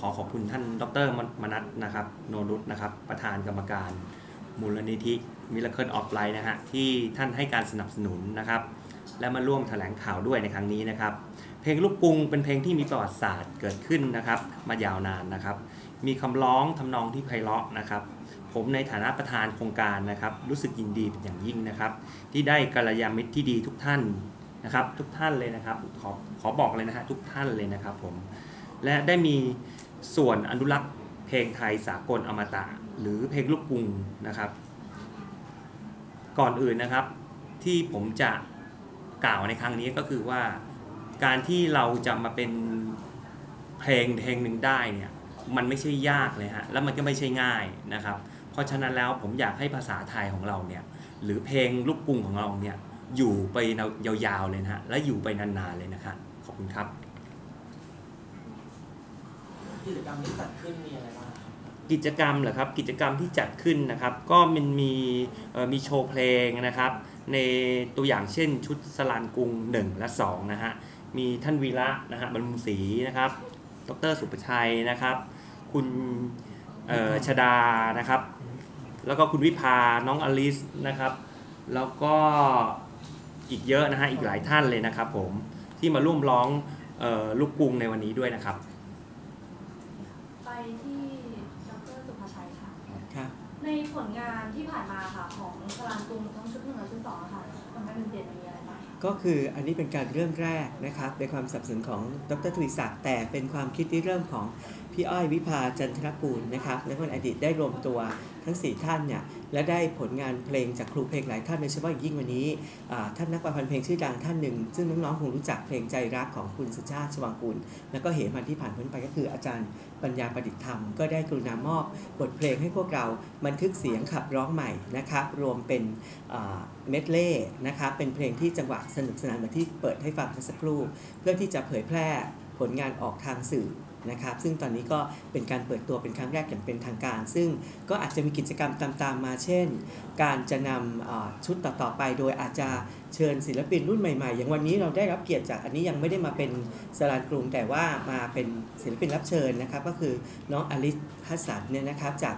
ขอขอบคุณท่านดรมนัทนะครับโนรุตนะครับประธานกรรมการ มูลนิธิมิลเคิลออฟไลน์นะฮะที่ท่านให้การสนับสนุนนะครับและมาร่วมแถลงข่าวด้วยในครั้งนี้นะครับ เพลงลูกกรุงเป็นเพลงที่มีประวัติศาสตร์เกิดขึ้นนะครับ มายาวนานนะครับ มีคำร้องทำนองที่ไพเราะนะครับ ผมในฐานะประธานโครงการนะครับ รู้สึกยินดีเป็นอย่างยิ่งนะครับ ที่ได้กัลยาณมิตรที่ดีทุกท่านนะครับ ทุกท่านเลยนะครับ ขอขอบอกเลยนะฮะทุกท่านเลยนะครับผมและได้มี ส่วนอนุรักษ์เพลงไทยสากลอมตะ หรือเพลงลูกกรุงนะครับ ก่อนอื่นนะครับที่ผมจะกล่าวในครั้งนี้ก็คือว่าการที่เราจะมาเป็นเพลงเพลงหนึ่งได้เนี่ยมันไม่ใช่ยากเลยฮะแล้วมันก็ไม่ใช่ง่ายนะครับ เพราะฉะนั้นแล้วผมอยากให้ภาษาไทยของเราเนี่ยหรือเพลงลูกกรุงของเราเนี่ยอยู่ไปยาวๆเลยนะฮะและอยู่ไปนานๆเลยนะครับขอบคุณครับ กิจกรรมที่จัดขึ้นมีอะไรบ้างครับ กิจกรรมเหรอครับกิจกรรมที่จัดขึ้นนะครับ ก็มันมีเอ่อมีโชว์เพลงนะครับ ในตัวอย่างเช่นชุดสลานกรุง 1 และ 2 นะฮะ มีท่านวีระนะฮะบรรลุงศรีนะครับ ดรสุประชัยนะครับ คุณเอ่อชดานะครับ แล้วก็คุณวิภาน้องอลิสนะครับ แล้วก็อีกเยอะนะฮะอีกหลายท่านเลยนะครับผมที่มาร่วมร้องเอ่อลูกกรุงในวันนี้ด้วยนะครับไป ที่ดรสุภาชัยค่ะ ครับ ในผลงานที่ผ่านมาค่ะของสลานกรุงทั้งชุดหนึ่งและชุดสองอะค่ะผลงานเด่นๆมีอะไรบ้างคะก็คืออันนี้เป็นการเริ่มแรกนะครับในความสนับสนุนของดรทวีศักดิ์แต่เป็นความคิดที่เริ่มของพี่อ้อยวิภาจันทรกูลนะครับและคนอดีตได้รวมตัวทั้ง 4 ท่านเนี่ยและได้ผลงานเพลงจากครูเพลงหลายท่านโดยเฉพาะอย่างยิ่งวันนี้ท่านนักประพันธ์เพลงชื่อดังท่านหนึ่ง ซึ่งน้องๆคงรู้จักเพลงใจรักของคุณสุชาติชวังกุล แล้วก็เหมันที่ผ่านพ้นไปก็คืออาจารย์ปัญญาประดิษฐ์ธรรม ก็ได้กรุณามอบบทเพลงให้พวกเราบันทึกเสียงขับร้องใหม่นะครับรวมเป็นเมดเล่นะครับเป็นเพลงที่จังหวะสนุกสนานเหมือนที่เปิดให้ฟังเมื่อสักครู่ เพื่อที่จะเผยแพร่ผลงานออกทางสื่อ นะครับ ซึ่งตอนนี้ก็เป็นการเปิดตัวเป็นครั้งแรกอย่างเป็นทางการ ซึ่งก็อาจจะมีกิจกรรมตามๆมา เช่น การจะนำชุดต่อๆไป โดยอาจจะเชิญศิลปินรุ่นใหม่ๆ อย่างวันนี้เราได้รับเกียรติจากอันนี้ยังไม่ได้มาเป็นสลานกรุงแต่ว่ามาเป็นศิลปินรับเชิญนะครับ ก็คือน้องอลิสฮัสสันเนี่ยนะครับจาก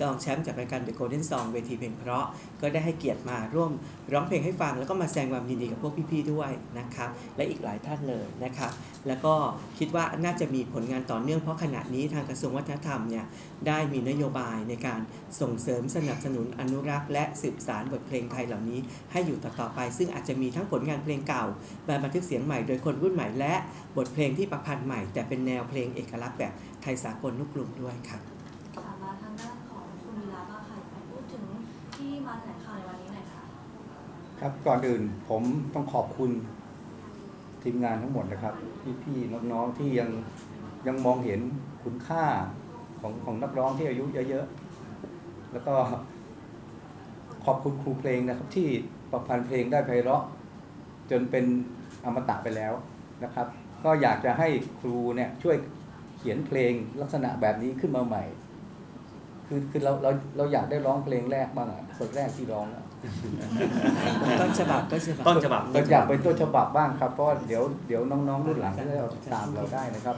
รองแชมป์จากรายการ The Golden Song เวทีเพลงเพราะ ก็ได้ให้เกียรติมาร่วมร้องเพลงให้ฟัง แล้วก็มาแสดงความยินดีกับพวกพี่ๆด้วยนะครับ และอีกหลายท่านเลยนะครับ แล้วก็คิดว่าน่าจะมีผลงานต่อเนื่องเพราะขณะนี้ทางกระทรวงวัฒนธรรมเนี่ยได้มีนโยบายในการส่งเสริมสนับสนุนอนุรักษ์ และสืบสานบทเพลงไทยเหล่านี้ ให้อยู่ต่อๆไป ซึ่งอาจจะมีทั้งผลงานเพลงเก่ามาบันทึกเสียงใหม่โดยคนรุ่นใหม่และบทเพลงที่ประพันธ์ใหม่ แต่เป็นแนวเพลงเอกลักษณ์แบบไทยสากลลูกกรุงด้วยครับ ครับก่อนอื่นผมต้องขอบคุณทีมงานทั้งหมดนะครับ พี่ๆน้องๆที่ยังยังมองเห็นคุณค่าของของนักร้องที่อายุเยอะๆแล้วก็ขอบคุณครูเพลงนะครับ ที่ประพันธ์เพลงได้ไพเราะ จนเป็นอมตะไปแล้วนะครับ ก็อยากจะให้ครูเนี่ยช่วยเขียนเพลงลักษณะแบบนี้ขึ้นมาใหม่ คือคือเราเราเราอยากได้ร้องเพลงแรกบ้างอะคนแรกที่ร้องอะ ต้นฉบับต้นฉบับต้นฉบับเราอยากเป็นต้นฉบับบ้างครับ เพราะว่าเดี๋ยวเดี๋ยวน้องๆรุ่นหลังก็จะตามเราได้นะครับ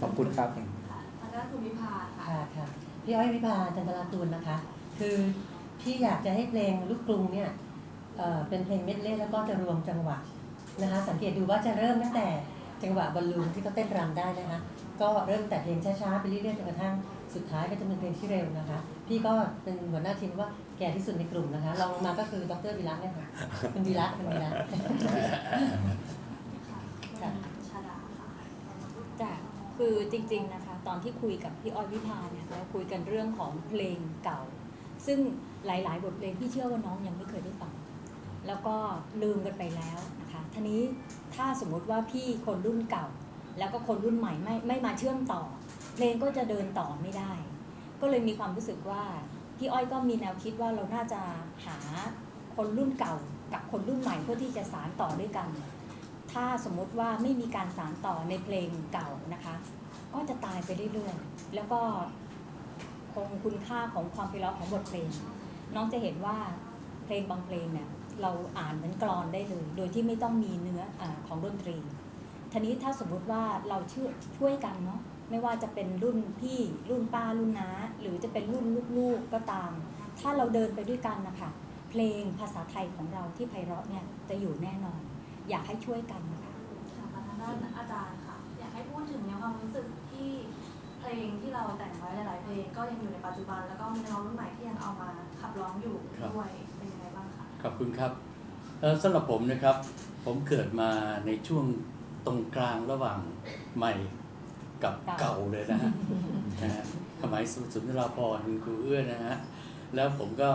ขอบคุณครับค่ะทางด้านคุณวิภาค่ะค่ะค่ะพี่อ้อยวิภาจันทรากูลนะคะ คือพี่อยากจะให้เพลงลูกกรุงเนี่ยเอ่อเป็นเพลงเม็ดเล่แล้วก็จะรวมจังหวะนะคะ สังเกตดูว่าจะเริ่มตั้งแต่จังหวะบอลลูนที่เขาเต้นรำได้นะคะ ก็เริ่มแต่เพลงช้าๆไปเรื่อยๆจนกระทั่ง สุดท้ายก็จะเป็นเพลงที่เร็วนะคะ พี่ก็เป็นหัวหน้าทีมว่าแก่ที่สุดในกลุ่มนะคะรองลงมาก็คือดรวิรัตเนี่ยค่ะเป็นวิรัตเป็นวิรัตค่ะคุณชาดาค่ะจ้ะคือจริง ๆนะคะ ตอนที่คุยกับพี่อ้อยวิภาเนี่ยเราคุยกันเรื่องของเพลงเก่า ซึ่งหลาย ๆ บทเพลงพี่เชื่อว่าน้องยังไม่เคยได้ฟังแล้วก็ลืมกันไปแล้วนะคะทีนี้ถ้าสมมติว่าพี่คนรุ่นเก่า แล้วก็คนรุ่นใหม่ไม่ไม่มาเชื่อมต่อ เพลงก็จะเดินต่อไม่ได้ ก็เลยมีความรู้สึกว่าพี่อ้อยก็มีแนวคิดว่าเราน่าจะหาคนรุ่นเก่ากับคนรุ่นใหม่เพื่อที่จะสานต่อด้วยกัน ถ้าสมมติว่าไม่มีการสานต่อในเพลงเก่านะคะ ก็จะตายไปเรื่อยๆ แล้วก็คงคุณค่าของความไพเราะของบทเพลง น้องจะเห็นว่าเพลงบางเพลงเนี่ยเราอ่านเหมือนกรอนได้เลย โดยที่ไม่ต้องมีเนื้ออของดนตรีทีนี้ถ้าสมมุติว่าเราช่วยช่วยกันเนาะ ไม่ว่าจะเป็นรุ่นพี่รุ่นป้ารุ่นน้า หรือจะเป็นรุ่นลูกๆก็ตาม ถ้าเราเดินไปด้วยกันนะคะเพลงภาษาไทยของเราที่ไพเราะเนี่ยจะอยู่แน่นอน อยากให้ช่วยกันนะคะค่ะทางด้านอาจารย์ค่ะ อยากให้พูดถึงในความรู้สึกที่เพลงที่เราแต่งไว้หลายๆเพลงก็ยังอยู่ในปัจจุบัน แล้วก็มีน้องรุ่นใหม่ที่ยังเอามาขับร้องอยู่ครับด้วยเป็นยังไงบ้างคะขอบคุณครับเอ่อสำหรับผมนะครับผมเกิดมาในช่วงตรงกลางระหว่างใหม่ กับเก่าเก่าเลยนะฮะนะฮะสมัยสุสุนทราพรณ์คุณครูเอื้อนะฮะแล้วผมก็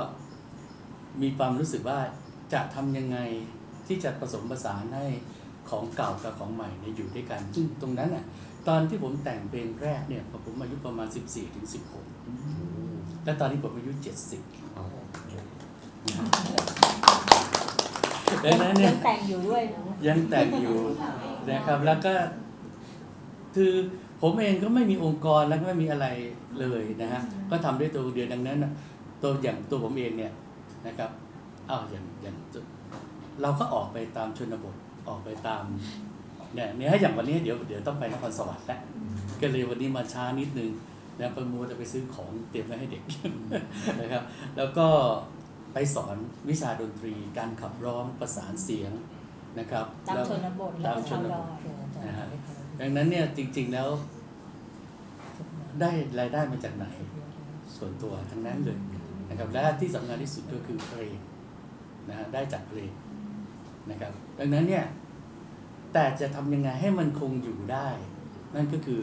มีความรู้สึกว่าจะทำยังไงที่จะผสมผสานให้ของเก่ากับของใหม่เนี่ยอยู่ด้วยกัน ซึ่งตรงนั้นน่ะตอนที่ผมแต่งเพลงแรกเนี่ยผมอายุประมาณ 14ถึง16 และตอนนี้ผมอายุ 70ดังนั้นเนี่ยัยงแต่งอยู่ด้วยนะยังแต่งอยู่นะครับแล้วก็ คือผมเองก็ไม่มีองค์กรแล้วก็ไม่มีอะไรเลยนะฮะก็ทำด้วยตัวเดียวดังนั้นน่ะตัวอย่างตัวผมเองเนี่ยนะครับอ้าวอย่างอย่างเราก็ออกไปตามชนบทออกไปตามเนี่ยเนี่ยอย่างวันนี้เดี๋ยวเดี๋ยวต้องไปนครสวรรค์แล้วก็เลยวันนี้มาช้านิดนึงนะประมูลจะไปซื้อของเตรียมไว้ให้เด็กนะครับ แล้วก็ไปสอนวิชาดนตรี การขับร้องประสานเสียงนะครับตามแล้วชนบทแล้วตามก็ชชาวนดบอทยนะฮะ ดังนั้นเนี่ยจริง ๆแล้ว ได้รายได้มาจากไหน ส่วนตัวทั้งนั้นเลยนะครับและที่สำคัญที่สุดก็คือเพลงนะฮะได้จากเพลงนะครับ ดังนั้นเนี่ยแต่จะทำยังไงให้มันคงอยู่ได้ นั่นก็คือ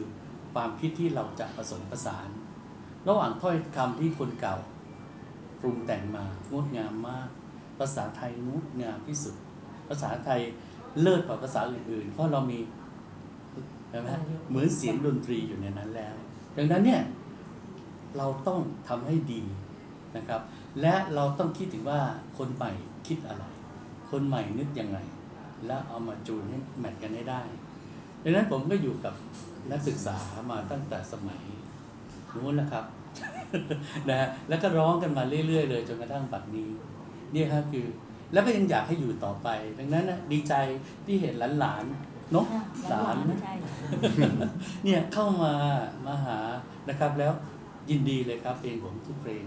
ความคิดที่เราจะผสมผสาน ระหว่างถ้อยคำที่คนเก่าปรุงแต่งมางดงามมาก ภาษาไทยงดงามที่สุด ภาษาไทยเลิศกว่าภาษาอื่นๆ เพราะเรามี ใช่ไหมเหมือนเสียงดนตรีอยู่ในนั้นแล้ว ดังนั้นเนี่ยเราต้องทำให้ดีนะครับ และเราต้องคิดถึงว่าคนใหม่คิดอะไร คนใหม่นึกยังไง แล้วเอามาจูนให้แมทกันให้ได้ดังนั้นผมก็อยู่กับนักศึกษามาตั้งแต่สมัยนู้นนะครับนะฮะแล้วก็ร้องกันมาเรื่อยๆเลยจนกระทั่งปัจจุบันนี้เนี่ยครับคือ แล้วก็ยังอยากให้อยู่ต่อไป ดังนั้นนะดีใจที่เห็นหลานๆ เนกอะหลานไม่ใช่เนี่ยเข้ามามาหานะครับแล้วยินดีเลยครับเพลงผมทุกเพลง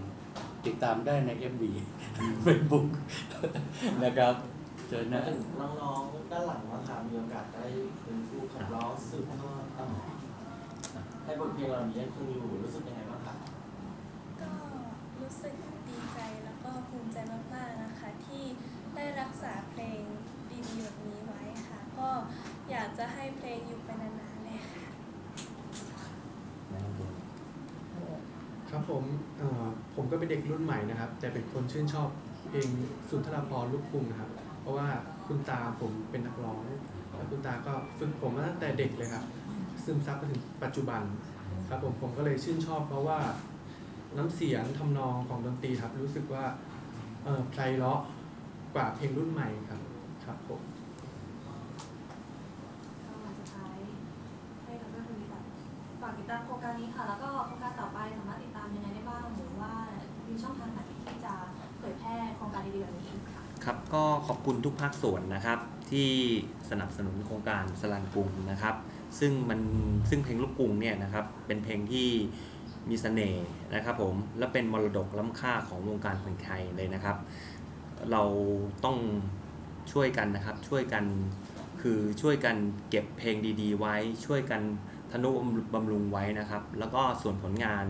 ติดตามได้ใน FB Facebook นะครับเจอมานะถึงน้องๆด้านหลังนะครับมีโอกาสได้เป็นครูขับร้องสืบทอดต่อให้บทเพลงเหล่านี้ยังคงอยู่รู้สึกยังไงบ้างครับก็รู้สึกดีใจแล้วก็ภูมิใจมากๆนะคะ ที่ได้รักษาเพลงดีๆแบบนี้ไว้ค่ะ ก็อยากจะให้ เพลงอยู่ไปนานๆเลยค่ะ ครับผมเอ่อผมก็เป็นเด็กรุ่นใหม่นะครับ แต่เป็นคนชื่นชอบเพลงสุนทรภรณ์ลูกกรุงนะครับ เพราะว่าคุณตาผมเป็นนักร้อง แล้วคุณตาก็ฝึกผมมาตั้งแต่เด็กเลยครับ ซึมซับมาถึงปัจจุบันครับผมผมก็เลยชื่นชอบเพราะว่าน้ำเสียงทำนองของดนตรีครับ รู้สึกว่าเอ่อไพเราะกว่าเพลงรุ่นใหม่ครับครับผม ก็วันสุดท้ายให้ดรทวีศักดิ์ฝาก ตามโครงการนี้ค่ะ แล้วก็โครงการต่อไปสามารถติดตามยังไงได้บ้างหรือว่ามีช่องทางไหนที่จะเผยแพร่โครงการดีๆแบบนี้อีกค่ะครับก็ขอบคุณทุกภาคส่วนนะครับ ที่สนับสนุนโครงการสลันกรุงนะครับ ซึ่งมันซึ่งเพลงลูกกรุงเนี่ยนะครับเป็นเพลงที่มีเสน่ห์นะครับผมและเป็นมรดกล้ำค่าของวงการเพลงไทยเลยนะครับ เราต้องช่วยกันนะครับช่วยกัน คือช่วยกันเก็บเพลงดีๆ ไว้ ช่วยกันทนุบำรุงไว้นะครับ แล้วก็ส่วนผลงาน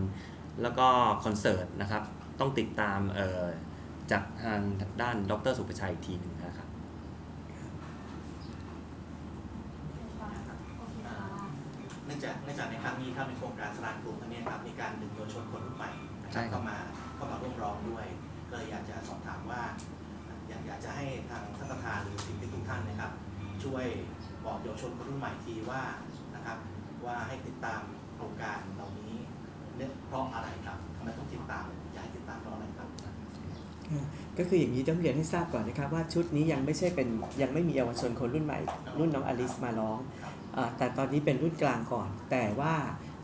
แล้วก็คอนเสิร์ตนะครับ ต้องติดตามเอ่อจากทางด้านดรสุประชัยอีกทีหนึ่งนะครับโอเคค่ะเนื่องจากเนื่องจากในครั้งนี้ครับในโครงการสลานกลุ่มครั้งนี้ครับมีการดึงเยาวชนคนรุ่นใหม่นะคใช่รับครับเข้ามาเข้ามาร่วมร้องด้วยก็เลยอยากจะสอบถามว่า อยากอยากจะให้ทางท่านประธานหรือศิลปินทุกท่านนะครับ ช่วยบอกเยาวชนคนรุ่นใหม่ทีว่านะครับว่าให้ติดตามโครงการเหล่านี้เนี่ยเพราะอะไรครับทำไมต้องติดตามอยากให้ติดตามเพราะอะไรครับก็คืออย่างนี้ต้องเรียนให้ทราบก่อนนะครับว่าชุดนี้ยังไม่ใช่เป็นยังไม่มีเยาวชนคนรุ่นใหม่ รุ่นน้องอลิสมาร้องอาแต่ตอนนี้เป็นรุ่นกลางก่อน แต่ว่า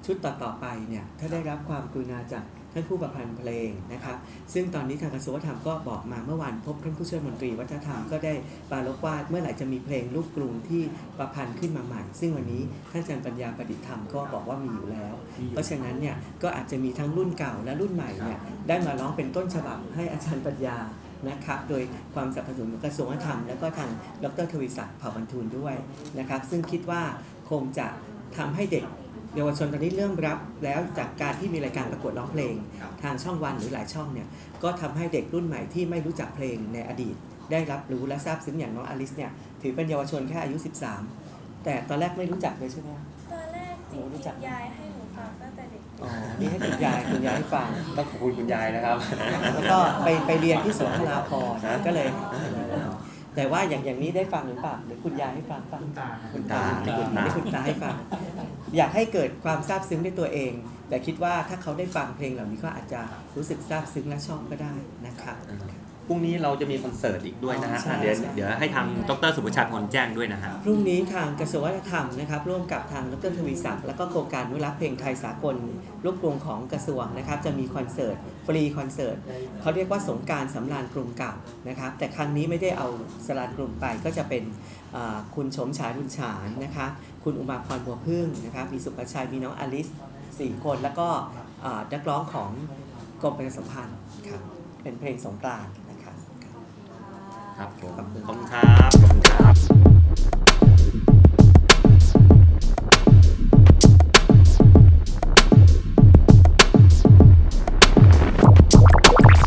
ชุดต่อๆไปเนี่ยถ้าได้รับความกรุณาจาก ท่านผู้ประพันธ์เพลงนะครับซึ่งตอนนี้ทางกระทรวงวัฒนธรรมก็บอกมาเมื่อวานพบท่านผู้ช่วยมนตรีวัฒนธรรมก็ได้ปารภว่าเมื่อไหร่จะมีเพลงลูกกรุงที่ประพันธ์ขึ้นมาใหม่ ซึ่งวันนี้ท่านอาจารย์ปัญญาประดิษฐ์ธรรมก็บอกว่ามีอยู่แล้ว เพราะฉะนั้นเนี่ยก็อาจจะมีทั้งรุ่นเก่าและรุ่นใหม่เนี่ยได้มาร้องเป็นต้นฉบับให้อาจารย์ปัญญานะครับโดยความสนับสนุนของกระทรวงวัฒนธรรม แล้วก็ทางดรทวีศักดิ์เผ่าบรรทูลด้วยนะครับซึ่งคิดว่าคงจะทำให้เด็ก เยาวชนตอนนี้เริ่มรับแล้วจากการที่มีรายการประกวดร้องเพลงครับทางช่องวันหรือหลายช่องเนี่ยก็ทำให้เด็กรุ่นใหม่ที่ไม่รู้จักเพลงในอดีต ได้รับรู้และทราบซึ้งอย่างน้องอลิสเนี่ยถือเป็นเยาวชนแค่อายุ 13 แต่ตอนแรกไม่รู้จักเลยใช่ไหมตอนแรกจโอ้รู้จัริกงๆยายให้หนูฟังตั้งแต่เด็กอ๋อนี่ให้คุณยายคุณยายให้ฟังต้องขอบคุณคุณยายนะครับ แล้วก็ไปไปเรียนที่สวนพลาพรนะก็เลยแต่ว่าอย่างอย่างนี้ได้ฟังหรือเปล่าหรือคุณยายให้ฟังป่ะคุณตาคุณตาคุณตาอันนี้คุณตาให้ฟัง อยากให้เกิดความซาบซึ้งในตัวเอง แต่คิดว่าถ้าเขาได้ฟังเพลงเหล่านี้ก็อาจจะรู้สึกซาบซึ้งและชอบก็ได้ นะครับพรุ่งนี้เราจะมีคอนเสิร์ตอีกด้วยนะฮะใช่อะเดี๋ยวใช่ เดี๋ยวให้ทางดรสุภชัดพรแจ้งด้วยนะฮะ พรุ่งนี้ทางกระทรวงวัฒนธรรมนะครับร่วมกับทางดรทวีศักดิ์แล้วก็โครงการอนุรักษ์เพลงไทยสากลลูกกรุงของกระทรวงนะครับจะมีคอนเสิร์ตฟรีคอนเสิร์ตเขาเรียกว่าสงกรารสำราญกรุงเก่านะครับแต่ครั้งนี้ไม่ได้เอาสรานกรุงไปก็จะเป็นอ่าคุณชมฉายบุญฉานนะคะคุณอุมาพรบัวพึ่งนะครับมีสุภชัยมีน้องอลิสสี่คน แล้วก็อ่านักร้องของกรมประชาสัมพันธ์ครับ เป็นเพลงสงกรานต์นะครับครับผมขอบคุณขอบคุณครับ ขอบคุณครับ